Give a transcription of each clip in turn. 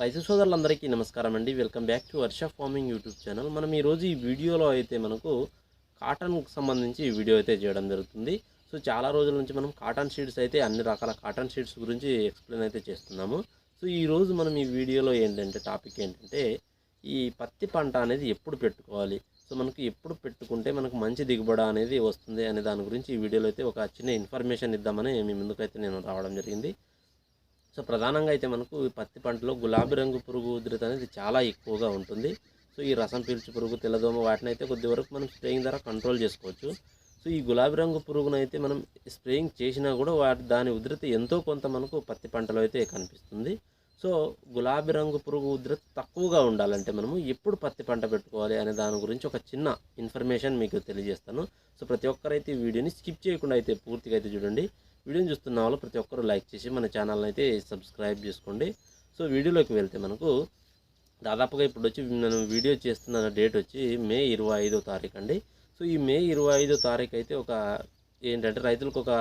రైతు సోదరులందరికీ నమస్కారం అండి. Welcome back to Varsha farming YouTube channel. మనం ఈరోజు ఈ వీడియోలో అయితే మనకు కాటన్కి సంబంధించి ఈ వీడియో అయితే చేయడం జరుగుతుంది. సో చాలా రోజుల నుంచి మనం కాటన్ షీడ్స్ అయితే అన్ని రకాల కాటన్ షీడ్స్ గురించి ఎక్స్ప్లెయిన్ అయితే చేస్తున్నాము. సో ఈ రోజు మనం ఈ వీడియోలో ఏంటంటే టాపిక్ ఏంటంటే ఈ పత్తి పంట అనేది ఎప్పుడు పెట్టుకోవాలి? సో మనకు ఎప్పుడు పెట్టుకుంటే మనకు మంచి దిగుబడి అనేది వస్తుంది అనే దాని గురించి ఈ వీడియోలో అయితే ఒక చిన్న ఇన్ఫర్మేషన్ ఇద్దామని మీ ముందుకైతే నేను రావడం జరిగింది. సో ప్రధానంగా అయితే మనకు ఈ పత్తి పంటలో గులాబీ రంగు పురుగు ఉధృతి అనేది చాలా ఎక్కువగా ఉంటుంది. సో ఈ రసం పీల్చు పురుగు తెల్లదోమ వాటిని అయితే కొద్ది వరకు మనం స్ప్రేయింగ్ ద్వారా కంట్రోల్ చేసుకోవచ్చు. సో ఈ గులాబీ రంగు పురుగును అయితే మనం స్ప్రేయింగ్ చేసినా కూడా వాటి దాని ఉధృతి ఎంతో కొంత మనకు పత్తి పంటలో అయితే కనిపిస్తుంది. సో గులాబీ రంగు పురుగు ఉధృతి తక్కువగా ఉండాలంటే మనము ఎప్పుడు పత్తి పంట పెట్టుకోవాలి అనే దాని గురించి ఒక చిన్న ఇన్ఫర్మేషన్ మీకు తెలియజేస్తాను. సో ప్రతి ఒక్కరైతే ఈ వీడియోని స్కిప్ చేయకుండా అయితే పూర్తిగా అయితే చూడండి. వీడియోని చూస్తున్న వాళ్ళు ప్రతి ఒక్కరు లైక్ చేసి మన ఛానల్ని అయితే సబ్స్క్రైబ్ చేసుకోండి. సో వీడియోలోకి వెళ్తే మనకు దాదాపుగా ఇప్పుడు వచ్చి నేను వీడియో చేస్తున్న డేట్ వచ్చి మే ఇరవై ఐదో తారీఖు అండి. సో ఈ మే ఇరవై ఐదో తారీఖు అయితే ఒక ఏంటంటే రైతులకు ఒక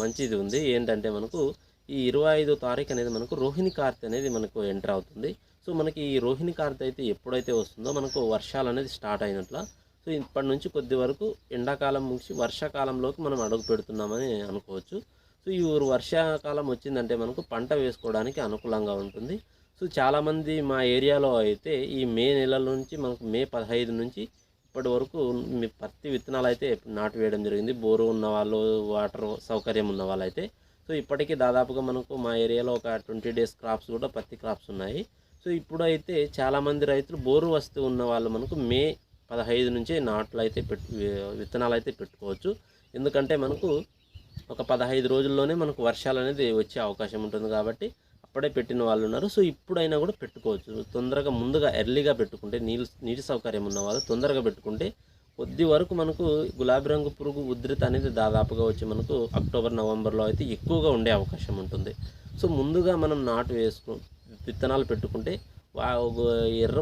మంచిది ఉంది. ఏంటంటే మనకు ఈ ఇరవై ఐదో తారీఖు అనేది మనకు రోహిణి కార్తె అనేది మనకు ఎంటర్ అవుతుంది. సో మనకి ఈ రోహిణి కార్తె అయితే ఎప్పుడైతే వస్తుందో మనకు వర్షాలు అనేది స్టార్ట్ అయినట్ల. సో ఇప్పటి నుంచి కొద్ది వరకు ఎండాకాలం ముగిసి వర్షాకాలంలోకి మనం అడుగు పెడుతున్నామని అనుకోవచ్చు. సో ఈ ఊరు వర్షాకాలం వచ్చిందంటే మనకు పంట వేసుకోవడానికి అనుకూలంగా ఉంటుంది. సో చాలామంది మా ఏరియాలో అయితే ఈ మే నెల నుంచి మనకు మే పదహైదు నుంచి ఇప్పటి వరకు మీ పత్తి విత్తనాలు అయితే నాటు వేయడం జరిగింది. బోరు ఉన్న వాళ్ళు వాటర్ సౌకర్యం ఉన్న వాళ్ళు అయితే. సో ఇప్పటికీ దాదాపుగా మనకు మా ఏరియాలో ఒక ట్వంటీ డేస్ క్రాప్స్ కూడా పత్తి క్రాప్స్ ఉన్నాయి. సో ఇప్పుడైతే చాలామంది రైతులు బోరు వస్తూ ఉన్న వాళ్ళు మనకు మే పదహైదు నుంచే నాట్లు అయితే పెట్టు విత్తనాలు అయితే పెట్టుకోవచ్చు. ఎందుకంటే మనకు ఒక పదహైదు రోజుల్లోనే మనకు వర్షాలు అనేది వచ్చే అవకాశం ఉంటుంది కాబట్టి అప్పుడే పెట్టిన వాళ్ళు ఉన్నారు. సో ఇప్పుడైనా కూడా పెట్టుకోవచ్చు. తొందరగా ముందుగా ఎర్లీగా పెట్టుకుంటే నీళ్ళు నీటి సౌకర్యం ఉన్న వాళ్ళు తొందరగా పెట్టుకుంటే కొద్ది వరకు మనకు గులాబీ రంగు పురుగు ఉధృత అనేది దాదాపుగా వచ్చి మనకు అక్టోబర్ నవంబర్లో అయితే ఎక్కువగా ఉండే అవకాశం ఉంటుంది. సో ముందుగా మనం నాటు వేసుకు విత్తనాలు పెట్టుకుంటే ఎర్ర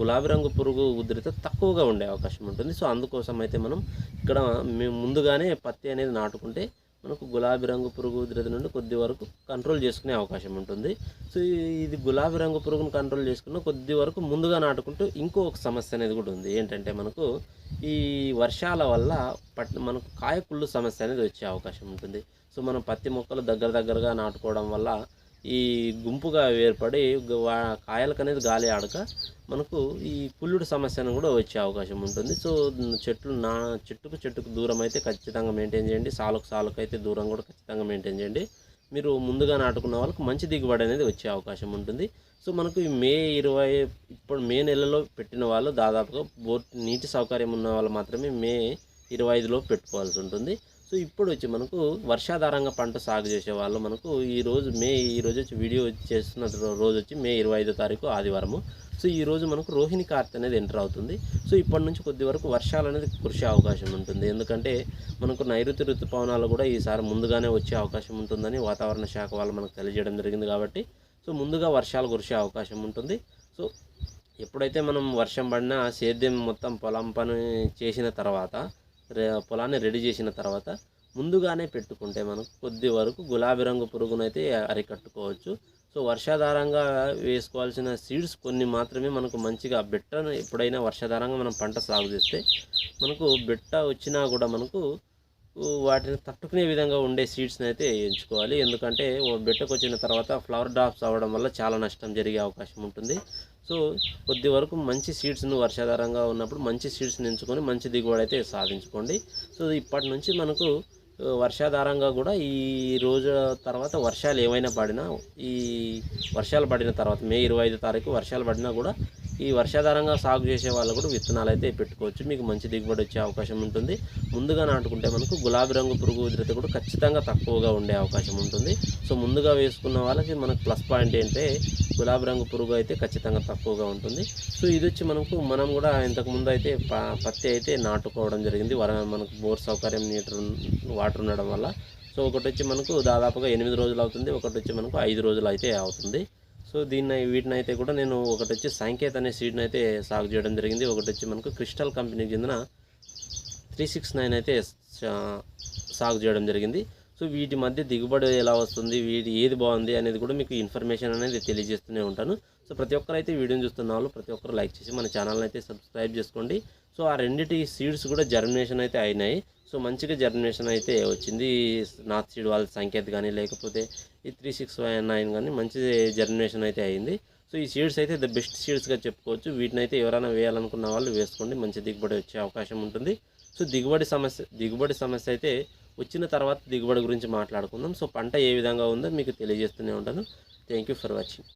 గులాబీ రంగు పురుగు ఉధృత తక్కువగా ఉండే అవకాశం ఉంటుంది. సో అందుకోసం అయితే మనం ఇక్కడ మేము ముందుగానే పత్తి అనేది నాటుకుంటే మనకు గులాబీ రంగు పురుగు ఉధృతి నుండి కొద్ది వరకు కంట్రోల్ చేసుకునే అవకాశం ఉంటుంది. సో ఈ- ఇది గులాబీ రంగు పురుగును కంట్రోల్ చేసుకున్న కొద్ది వరకు ముందుగా నాటుకుంటూ ఇంకో ఒక సమస్య అనేది కూడా ఉంది. ఏంటంటే మనకు ఈ వర్షాల వల్ల పట్ మనకు కాయకుళ్ళు సమస్య అనేది వచ్చే అవకాశం ఉంటుంది. సో మనం పత్తి మొక్కలు దగ్గర దగ్గరగా నాటుకోవడం వల్ల ఈ గుంపుగా ఏర్పడి వా- కాయలకు అనేది గాలి ఆడక మనకు ఈ కుళ్ళుడు సమస్యను కూడా వచ్చే అవకాశం ఉంటుంది. సో చెట్లు నా చెట్టుకు చెట్టుకు దూరం అయితే ఖచ్చితంగా మెయింటైన్ చేయండి. సాలకు సాలకు అయితే దూరం కూడా ఖచ్చితంగా మెయింటైన్ చేయండి. మీరు ముందుగా నాటుకున్న వాళ్ళకి మంచి దిగుబడి అనేది వచ్చే అవకాశం ఉంటుంది. సో మనకు ఈ మే ఇరవై ఇప్పుడు మే నెలలో పెట్టిన వాళ్ళు దాదాపుగా బోర్ నీటి సౌకర్యం ఉన్న వాళ్ళు మాత్రమే మే ఇరవై ఐదులో పెట్టుకోవాల్సి ఉంటుంది. సో ఇప్పుడు వచ్చి మనకు వర్షాధారంగా పంట సాగు చేసే వాళ్ళు మనకు ఈ రోజు మే ఈ రోజు వచ్చి వీడియో చేస్తున్న రోజు వచ్చి మే ఇరవై ఐదో తారీఖు ఆదివారము. సో ఈ రోజు మనకు రోహిణి కార్తె అనేది ఎంటర్ అవుతుంది. సో ఇప్పటి నుంచి కొద్ది వరకు వర్షాలు అనేది కురిసే అవకాశం ఉంటుంది. ఎందుకంటే మనకు నైరుతి ఋతుపవనాలు కూడా ఈసారి ముందుగానే వచ్చే అవకాశం ఉంటుందని వాతావరణ శాఖ వాళ్ళు మనకు తెలియజేయడం జరిగింది కాబట్టి సో ముందుగా వర్షాలు కురిసే అవకాశం ఉంటుంది. సో ఎప్పుడైతే మనం వర్షం పడినా సేద్యం మొత్తం పొలం పని చేసిన తర్వాత పొలాన్ని రెడీ చేసిన తర్వాత ముందుగానే పెట్టుకుంటే మనకు కొద్ది వరకు గులాబీ రంగు పురుగునైతే అరికట్టుకోవచ్చు. సో వర్షాధారంగా వేసుకోవాల్సిన సీడ్స్ కొన్ని మాత్రమే మనకు మంచిగా బెట్టను ఎప్పుడైనా వర్షాధారంగా మనం పంట సాగు చేస్తే మనకు బెట్ట వచ్చినా కూడా మనకు వాటిని తట్టుకునే విధంగా ఉండే సీడ్స్ని అయితే ఎంచుకోవాలి. ఎందుకంటే ఓ బెట్టకు వచ్చిన తర్వాత ఫ్లవర్ డ్రాప్స్ అవ్వడం వల్ల చాలా నష్టం జరిగే అవకాశం ఉంటుంది. సో కొద్ది వరకు మంచి సీడ్స్ను వర్షాధారంగా ఉన్నప్పుడు మంచి సీడ్స్ని ఎంచుకొని మంచి దిగుబడి అయితే సాధించుకోండి. సో ఇప్పటి నుంచి మనకు వర్షాధారంగా కూడా ఈ రోజు తర్వాత వర్షాలు ఏమైనా పడినా ఈ వర్షాలు పడిన తర్వాత మే ఇరవై ఐదు తారీఖు వర్షాలు పడినా కూడా ఈ వర్షాధారంగా సాగు చేసే వాళ్ళు కూడా విత్తనాలు అయితే పెట్టుకోవచ్చు. మీకు మంచి దిగుబడి వచ్చే అవకాశం ఉంటుంది. ముందుగా నాటుకుంటే మనకు గులాబీ రంగు పురుగు ఉధృతి కూడా ఖచ్చితంగా తక్కువగా ఉండే అవకాశం ఉంటుంది. సో ముందుగా వేసుకున్న వాళ్ళకి మనకు ప్లస్ పాయింట్ ఏంటంటే గులాబీ రంగు పురుగు అయితే ఖచ్చితంగా తక్కువగా ఉంటుంది. సో ఇది వచ్చి మనకు మనం కూడా ఇంతకుముందు అయితే ప- పత్తి అయితే నాటుకోవడం జరిగింది. వర మనకు బోర్ సౌకర్యం నీటర్ వాటర్ ఉండడం వల్ల. సో ఒకటి వచ్చి మనకు దాదాపుగా ఎనిమిది రోజులు అవుతుంది. ఒకటి వచ్చి మనకు ఐదు రోజులు అయితే అవుతుంది. సో దీన్ని వీటిని అయితే కూడా నేను ఒకటి వచ్చి సంకేత్ అనే సీడ్ని అయితే సాగు చేయడం జరిగింది. ఒకటి వచ్చి మనకు క్రిస్టల్ కంపెనీకి చెందిన త్రీ సిక్స్ నైన్ అయితే సాగు చేయడం జరిగింది. సో వీటి మధ్య దిగుబడి ఎలా వస్తుంది వీటి ఏది బాగుంది అనేది కూడా మీకు ఇన్ఫర్మేషన్ అనేది తెలియజేస్తూనే ఉంటాను. సో ప్రతి ఒక్కరు అయితే వీడియోని చూస్తున్న వాళ్ళు ప్రతి ఒక్కరు లైక్ చేసి మన ఛానల్ని అయితే సబ్స్క్రైబ్ చేసుకోండి. సో ఆ రెండిటి సీడ్స్ కూడా జర్మినేషన్ అయితే అయినాయి. సో మంచిగా జర్మినేషన్ అయితే వచ్చింది. నార్త్ సీడ్ వాళ్ళ సంకేత్ కానీ లేకపోతే ఈ త్రీ సిక్స్ నైన్ కానీ మంచి జర్మినేషన్ అయితే అయింది. సో ఈ సీడ్స్ అయితే ద బెస్ట్ సీడ్స్గా చెప్పుకోవచ్చు. వీటిని అయితే ఎవరైనా వేయాలనుకున్న వాళ్ళు వేసుకోండి. మంచి దిగుబడి వచ్చే అవకాశం ఉంటుంది. సో దిగుబడి సమస్య దిగుబడి సమస్య అయితే వచ్చిన తర్వాత దిగుబడి గురించి మాట్లాడుకుందాం. సో పంట ఏ విధంగా ఉందో మీకు తెలియజేస్తూనే ఉంటాను. Thank you for watching